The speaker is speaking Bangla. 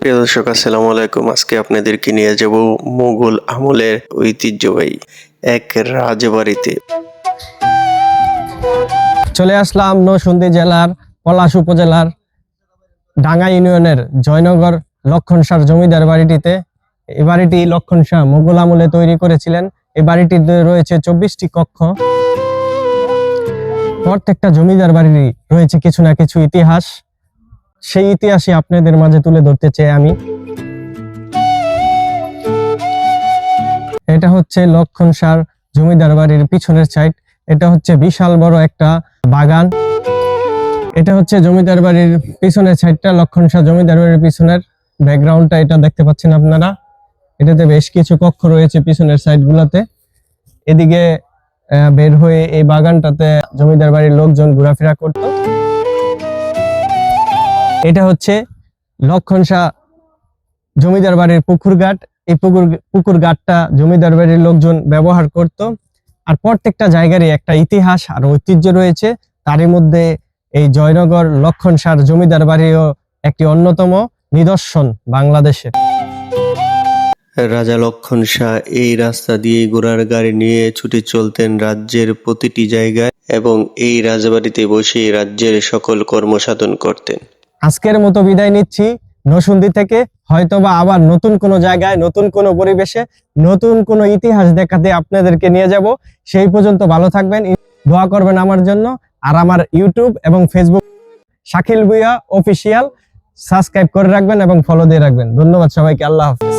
প্রিয় দর্শক, আসসালামু আলাইকুম। আজকে আপনাদেরকে নিয়ে যাব মুঘল আমলের ঐতিহ্যবাহী এক রাজবাড়িতে। চলে আসলাম নরসিংদী জেলার পলাশ উপজেলার ডাঙ্গা ইউনিয়নের জয়নগর লক্ষণ শাহ জমিদার বাড়িটিতে। এই বাড়িটি লক্ষণ শাহ মোগল আমলে তৈরি করেছিলেন। এই বাড়িটিতে রয়েছে চব্বিশটি কক্ষ। প্রত্যেকটা জমিদার বাড়িরই রয়েছে কিছু না কিছু ইতিহাস। সেই ইতিহাসই আপনাদের মাঝে তুলে ধরতে চাই আমি। এটা হচ্ছে লক্ষণ সার জমিদার বাড়ির পিছনের সাইড এটা হচ্ছে বিশাল বড় একটা বাগান। এটা হচ্ছে জমিদার বাড়ির পিছনের সাইডটা লক্ষণ সার জমিদার বাড়ির পিছনের ব্যাকগ্রাউন্ডটা এটা দেখতে পাচ্ছেন আপনারা। এটাতে বেশ কিছু কক্ষ রয়েছে পিছনের সাইড গুলাতে এদিকে বের হয়ে এই বাগানটাতে জমিদার বাড়ির লোকজন ঘোরাফেরা করত। এটা হচ্ছে লক্ষণ শাহ জমিদার বাড়ির পুকুর ঘাট এই পুকুর পুকুর ঘাটটা জমিদার বাড়ির লোকজন ব্যবহার করত। আর প্রত্যেকটা জায়গারই একটা ইতিহাস আর ঐতিহ্য রয়েছে। তারই মধ্যে এই জয়নগর লক্ষণ সার জমিদার বাড়িও একটি অন্যতম নিদর্শন বাংলাদেশের। রাজা লক্ষণ শাহ এই রাস্তা দিয়ে ঘোড়ার গাড়ি নিয়ে ছুটে চলতেন রাজ্যের প্রতিটি জায়গায় এবং এই রাজবাড়িতে বসে রাজ্যের সকল কর্মসাধন করতেন। আজকের মতো বিদায় নিচ্ছি। নসুন্দি থেকে হয়তোবা আবার নতুন কোনো জায়গায়, নতুন কোনো পরিবেশে, নতুন কোনো ইতিহাস দেখাতে আপনাদেরকে নিয়ে যাব। সেই পর্যন্ত ভালো থাকবেন। দোয়া করবেন আমার জন্য আর আমার ইউটিউব এবং Facebook. Shakil Bhuiyan official. Subscribe করে রাখবেন এবং ফলো দিয়ে রাখবেন। ধন্যবাদ সবাইকে। আল্লাহ হাফেজ।